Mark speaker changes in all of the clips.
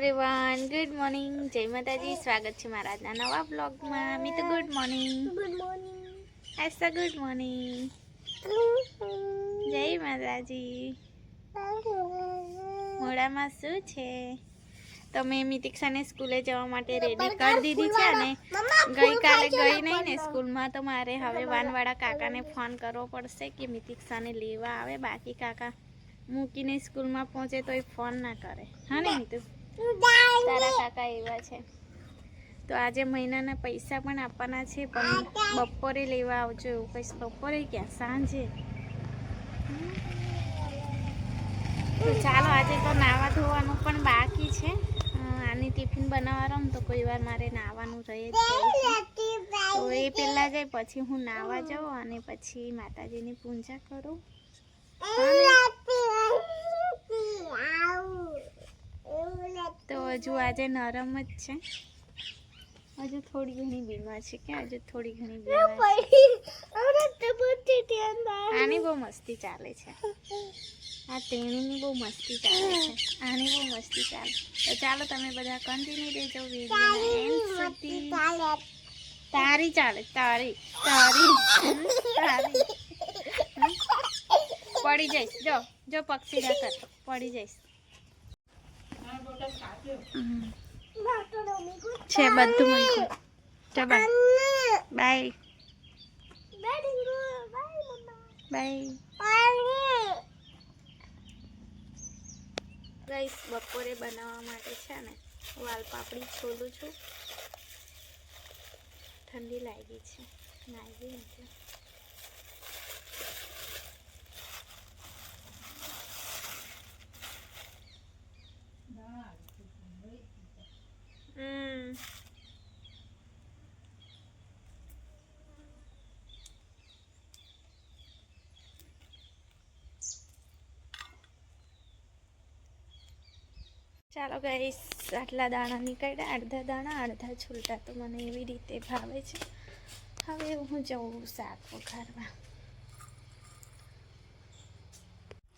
Speaker 1: Everyone good morning જય માતાજી સ્વાગત છે મારા આજના નવા બ્લોગમાં મિત ગુડ મોર્નિંગ
Speaker 2: ગુડ મોર્નિંગ
Speaker 1: એસા ગુડ મોર્નિંગ જય માતાજી મોડામાં શું છે? તો મેં મિતિક્ષાને સ્કૂલે જવા માટે રેડી કરી દીધી છે અને ગઈકાલે ગઈ નહીં ને સ્કૂલમાં તો મારે હવે વાનવાળા કાકાને ફોન કરવો પડશે કે મિતિક્ષાને લેવા આવે. બાકી કાકા મૂકીને સ્કૂલમાં પહોંચે તો એ ફોન ના કરે. હા ને મિતુ તારા કાકા એવા છે. તો આજે મહિનાના પૈસા પણ આપવાના છે પણ બપોરે લેવા આવજો એવું કહીશ. બપોરે ક્યાં? સાંજે. તો ચાલો આજે તો નાવા ધોવાનું પણ બાકી છે. આની ટિફિન બનાવવાનું તો કોઈ વાર મારે નાવાનું રહે જ તો એ પહેલાં જાય પછી હું નાવા જાઉં અને પછી માતાજીની પૂજા કરું. તો હજુ આજે નરમ જ છે. હજુ થોડી ઘણી બીમાર છે કે હજુ થોડી ઘણી બીમાર આની બહુ મસ્તી ચાલે છે. આ તેણીની બહુ મસ્તી ચાલે છે. આની બહુ મસ્તી ચાલે તો ચાલો તમે બધા કન્ટિન્યુ રહેજો વીડિયો તારી ચાલે, તારી તારી તારી. પડી જઈશ. જો જો પક્ષી ના પડી જઈશ. છે, બધું મૂક્યું ચાલ બાય. બાય. ગઈસ બપોરે બનાવવા માટે છે ને, વાલ પાપડી છોલું છું. ઠંડી લાગી છે. લાગી નથી ચાલો ગઈ આટલા દાણા નીકળ્યા અડધા દાણા અડધા છૂલટા તો મને એવી રીતે ભાવે છે. હવે હું જઉં શાક વઘારવા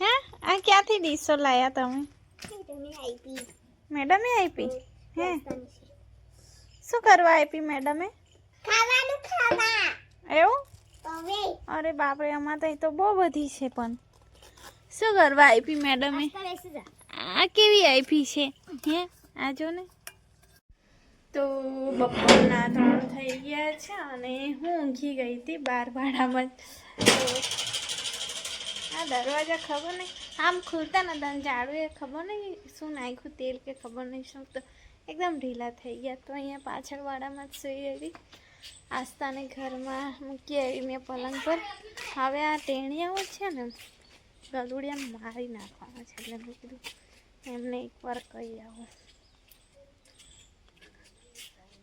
Speaker 1: હે? આ ક્યાંથી ડીશો લાયા તમે? મેડમે આપી. હે? શું કરવા આપી મેડમે?
Speaker 2: ખાવાનું ખાવા.
Speaker 1: એવું? અરે બાપરે અમાર તો બહુ બધી છે પણ. શું કરવા આપી મેડમે? આ કેવી આપી છે? હે, આ જો ને. તો બપોરના ત્રણ થઈ ગયા છે અને હું ઊંઘી ગઈ હતી બાર ભાડામાં જ. આ દરવાજા ખબર નહીં. આમ ખુલતા નતા ઝાડુ એ ખબર નહીં શું નાખ્યું, તેલ કે ખબર નહીં શું. તો એકદમ ઢીલા થઈ ગયા. તો અહીંયા પાછળવાળામાં જ સુઈ આવી આસ્તાને ઘરમાં મૂકી આવી મેં પલંગ પર. હવે આ ટેણિયાઓ છે ને, ગલુડિયા મારી નાખવાના છે, એટલે મેં કીધું એમને એકવાર કહી આવો.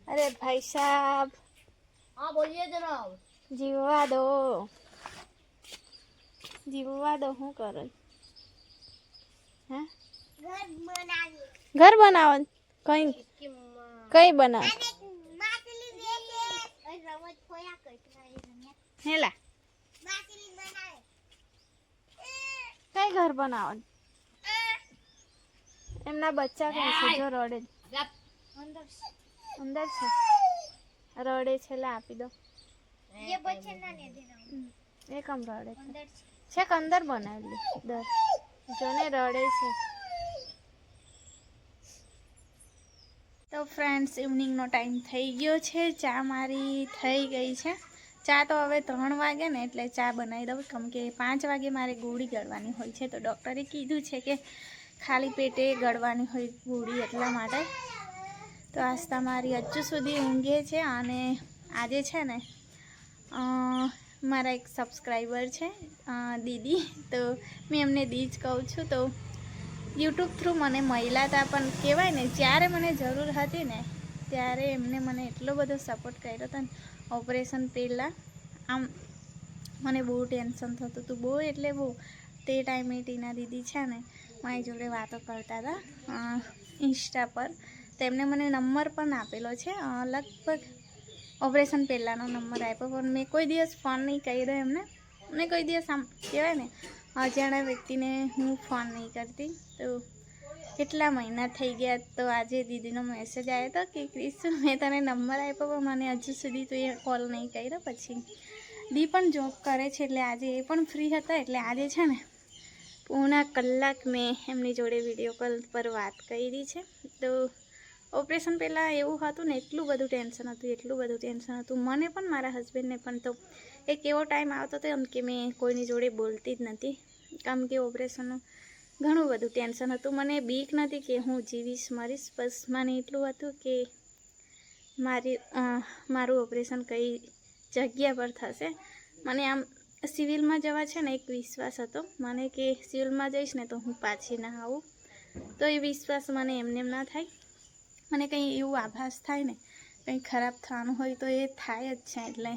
Speaker 1: અરે ભાઈ સાહેબ
Speaker 2: હા બોલીએ જનાબ
Speaker 1: જીવવા દો. જીવવા દો શું કરો? હા? ઘર બનાવો કઈ કઈ બનાવ? હેલા. કઈ ઘર બનાવો એમના બચ્ચા કઈ છે જો રડે
Speaker 2: અંદર
Speaker 1: છે. રડે છે લે આપી દો. એ કમ રડે. છે. છેક અંદર બનાવેલી દર. જોને રડે છે. તો ફ્રેન્ડ્સ ઇવનિંગનો ટાઈમ થઈ ગયો છે. ચા મારી થઈ ગઈ છે. ચા તો હવે ત્રણ વાગે ને એટલે ચા બનાવી દઉં. કેમ કે પાંચ વાગે મારે ગોળી ગળવાની હોય છે. તો ડૉક્ટરે કીધું છે કે ખાલી પેટે ગળવાની હોય ગોળી એટલા માટે. તો આસ્તા મારી હજુ સુધી ઊંઘે છે અને આજે છે ને મારા એક સબસ્ક્રાઈબર છે દીદી. તો મેં એમને દી જ કહું છું. તો યુટ્યુબ થ્રુ મને મળ્યા હતા પણ કહેવાય ને, જ્યારે મને જરૂર હતી ને, ત્યારે એમને મને એટલો બધો સપોર્ટ કર્યો હતો ને ઓપરેશન પહેલાં. આમ, મને બહુ ટેન્શન થતું હતું, બહુ એટલે બહુ તે ટાઈમે ટીના દીદી છે ને, મારી જોડે વાતો કરતા હતા ઇન્સ્ટા પર. તેમણે મને નંબર પણ આપેલો છે. લગભગ ઓપરેશન પહેલાંનો નંબર આપ્યો, પણ મેં કોઈ દિવસ ફોન નહીં કર્યો એમને. મેં કોઈ દિવસ આમ, કહેવાય ને, અજાણ્યા વ્યક્તિને હું ફોન નહીં કરતી. તો કેટલા મહિના થઈ ગયા તો આજે દીદીનો મેસેજ આવ્યો હતો કે ક્રિશુ મેં તને નંબર આપ્યો, પણ મને હજુ સુધી તો એ કોલ નહીં કર્યો. પછી દી પણ જોબ કરે છે, એટલે આજે એ પણ ફ્રી હતા, એટલે આજે છે ને પૂર્ણા કલાક મેં એમની જોડે વીડિયો કોલ પર વાત કરી છે. તો ઓપરેશન પહેલાં એવું હતું ને, એટલું બધું ટેન્શન હતું, એટલું બધું ટેન્શન હતું. મને પણ, મારા હસબન્ડને પણ તો એક એવો ટાઈમ આવતો હતો એમ કે મેં કોઈની જોડે બોલતી જ નથી. કારણ કે ઓપરેશનનું ઘણું બધું ટેન્શન હતું. મને બીક નથી કે હું જીવીશ, મરીશ. બસ મને એટલું હતું કે મારી મારું ઓપરેશન કઈ જગ્યા પર થશે. મને આમ સિવિલમાં જવા છે ને, એક વિશ્વાસ હતો. મને કે સિવિલમાં જઈશ ને તો હું પાછી ના આવું. તો એ વિશ્વાસ મને એમને ના થાય. મને કંઈ એવું આભાસ થાય ને, કંઈ ખરાબ થવાનું હોય તો એ થાય જ છે એટલે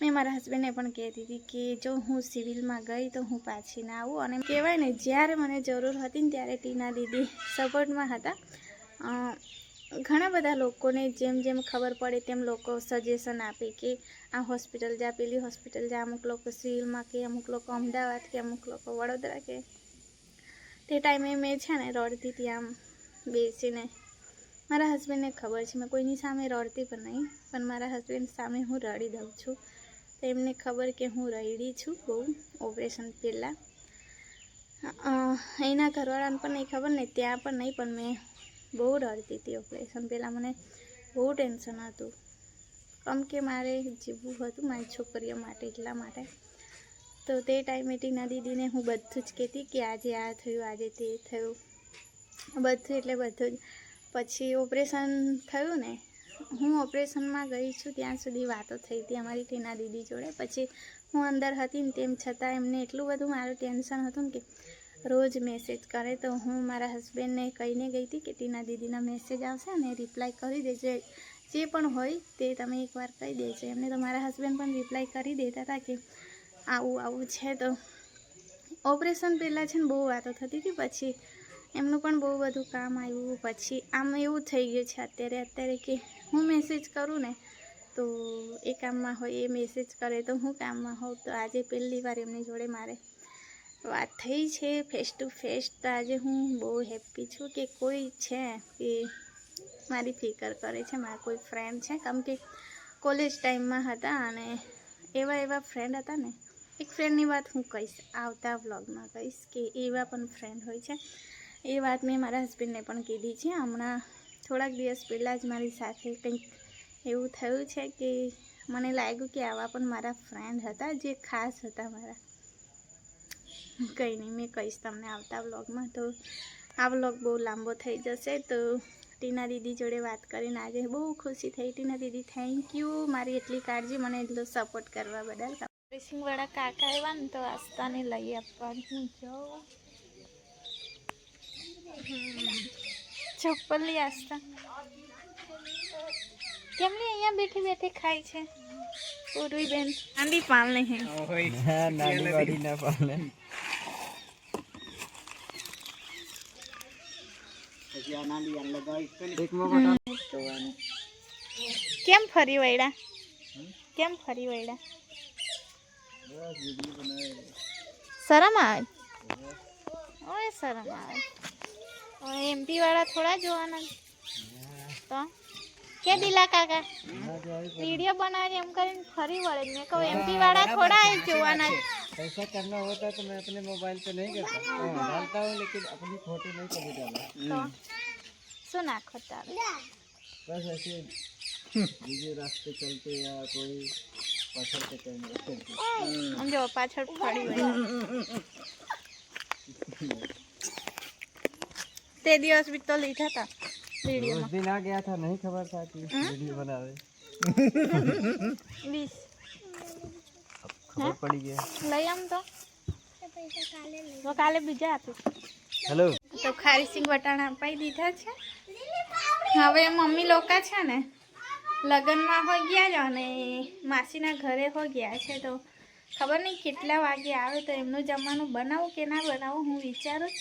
Speaker 1: મેં મારા હસબન્ડને પણ કહેતી હતી કે જો હું સિવિલમાં ગઈ તો હું પાછી ના આવું. અને કહેવાય ને, જ્યારે મને જરૂર હતી ને ત્યારે ટીના દીદી સપોર્ટમાં હતા. ઘણા બધા લોકોને જેમ જેમ ખબર પડે તેમ લોકો સજેશન આપે કે આ હોસ્પિટલ જા, પેલી હોસ્પિટલ જા, અમુક લોકો સિવિલમાં કે અમુક લોકો અમદાવાદ કે અમુક લોકો વડોદરા કે. તે ટાઈમે મેં છે ને રડતી ત્યાં બેસીને મારા હસબન્ડને ખબર છે. મેં કોઈની સામે રડતી પણ નહીં, પણ મારા હસબન્ડ સામે હું રડી દઉં છું. તો એમને ખબર કે હું રડી છું બહુ ઓપરેશન પહેલાં. એના ઘરવાળાને પણ નહીં ખબર ને, ત્યાં પણ નહીં, પણ મેં બહુ રડતી હતી ઓપરેશન પહેલાં મને બહુ ટેન્શન હતું. કેમ કે મારે જીવવું હતું મારી છોકરીઓ માટે, એટલા માટે. તો તે ટાઈમે ટીના દીદીને હું બધું જ કહેતી કે આજે આ થયું, આજે તે થયું. બધું એટલે બધું જ. પછી ઓપરેશન થયું ને, હું ઓપરેશનમાં ગઈ છું, ત્યાં સુધી વાતો થઈ હતી અમારી ટીના દીદી જોડે. પછી હું અંદર હતી ને તેમ છતાં એમને એટલું બધું મારું ટેન્શન હતું ને કે રોજ મેસેજ કરે તો હું મારા હસબન્ડને કહીને ગઈ હતી કે ટીના દીદીના મેસેજ આવશે ને રિપ્લાય કરી દેજો. જે પણ હોય તે તમે એકવાર કહી દેજો. એમને તો મારા હસબન્ડ પણ રિપ્લાય કરી દેતા હતા કે આવું આવું છે તો ઓપરેશન પહેલાં છે ને બહુ વાતો થતી હતી. પછી એમનું પણ બહુ બધું કામ આવ્યું. પછી આમ એવું થઈ ગયું છે અત્યારે અત્યારે કે હું મેસેજ કરું ને તો એ કામમાં હોય, એ મેસેજ કરે તો હું કામમાં હોઉં. તો આજે પહેલી વાર એમની જોડે મારે વાત થઈ છે ફેસ ટુ ફેસ તો આજે હું બહુ હેપી છું કે કોઈ છે એ મારી ફિકર કરે છે, મારા કોઈ ફ્રેન્ડ છે. કેમ કે કોલેજ ટાઈમમાં હતા અને એવા એવા ફ્રેન્ડ હતા ને, એક ફ્રેન્ડની વાત હું કહીશ, આવતા વ્લોગમાં કહીશ કે એવા પણ ફ્રેન્ડ હોય છે. એ વાત મેં મારા હસબન્ડને પણ કીધી છે. હમણાં થોડાક દિવસ પહેલાં જ મારી સાથે કંઈક એવું થયું છે કે મને લાગ્યું કે આવા પણ મારા ફ્રેન્ડ હતા જે ખાસ હતા મારા. કંઈ નહીં મેં કહીશ તમને આવતા વ્લોગમાં. તો આ વ્લોગ બહુ લાંબો થઈ જશે તો ટીના દીદી જોડે વાત કરીને આજે બહુ ખુશી થઈ. ટીના દીદી થેન્ક યુ મારી એટલી કાળજી મને એટલો સપોર્ટ કરવા બદલ. રેસિંગવાળા કાકા આવ્યા ને તો આસ્તાને લઈ આપવાની. હું જાઉં ચપ્પલ લઈ આસ્તા કેમની અહીંયા બેઠી બેઠી ખાય છે? પૂરી બેન આંડી પાલ નહીં
Speaker 3: નાની વાળી ના પાલ એક મોકો
Speaker 1: જોવાનું. કેમ ફરી વળ્યા કેમ ફરી વળ્યા શરમ આવે ઓય શરમ આવે ઓય એમપી વાળા થોડા જોવાના તો કે દિલા કાકા વિડીયો બનાવે એમ કરીને ફરી વળે મેં કહું એમપી વાળા થોડા એ જોવાના
Speaker 3: ऐसा करना होता तो मैं अपने मोबाइल पे नहीं करता हाँ, डालता हूँ लेकिन अपनी फोटो नहीं कभी डाला
Speaker 1: તો શું નાખો તારે
Speaker 3: बस ऐसे बीजे रास्ते चलते या कोई पत्थर के कैमरे चलते
Speaker 1: આમ જો પાછળ ફરી વળ્યા તે દિવસ બી તો લીધા હતા
Speaker 3: उस
Speaker 1: વિડીયોમાં
Speaker 3: दिन आ गया था नहीं खबर था कि वीडियो बना रहे
Speaker 1: વીસ
Speaker 3: खबर पड़ी गया
Speaker 1: લઈ આમ તો
Speaker 2: પૈસા કાલે લઈ
Speaker 1: તો કાલે બીજા આપીશ
Speaker 3: हेलो
Speaker 1: તો ખારી સિંગ વટાણા અપાઈ દીધા છે હવે મમ્મી લોકો છે ને, લગ્નમાં હો ગયા જ અને માસીના ઘરે હો ગયા છે તો ખબર નહીં કેટલા વાગે આવે તો એમનું જમવાનું બનાવું કે ના બનાવું, હું વિચારું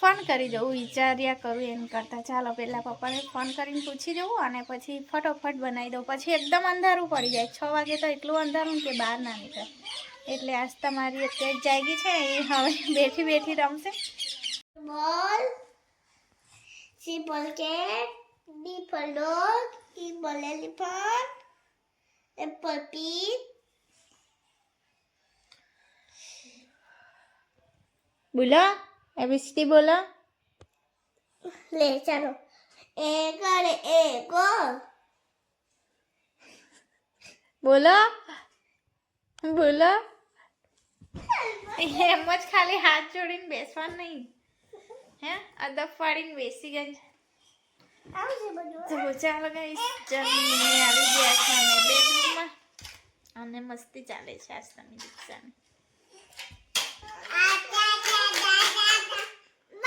Speaker 1: ફોન કરી દઉં, વિચાર્યા કરું એમ કરતાં. ચાલો પહેલાં પપ્પાને ફોન કરીને પૂછી જવું અને પછી ફટોફટ બનાવી દઉં. પછી એકદમ અંધારું પડી જાય. છ વાગે તો એટલું અંધારું કે બહાર ના નીકળે. એટલે આજ તમારી અત્યારે જાગી છે. એ હવે બેઠી બેઠી રમશે.
Speaker 2: Ball. C for cat. D for dog. E for elephant. F for pig.
Speaker 1: બોલો એબીસીડી બોલો
Speaker 2: લે ચાલો એ કરે એ ગો
Speaker 1: બોલો બોલો એમ જ ખાલી હાથ જોડીને બેસવાનું નહીં હે? અદબ પાડીને બેસી ગઈ તો ચાલો ગાઈસ જમીને આવી ગયા છે અમે બેડરૂમમાં અને મસ્તી ચાલે છે આજ તમે દીક્ષાની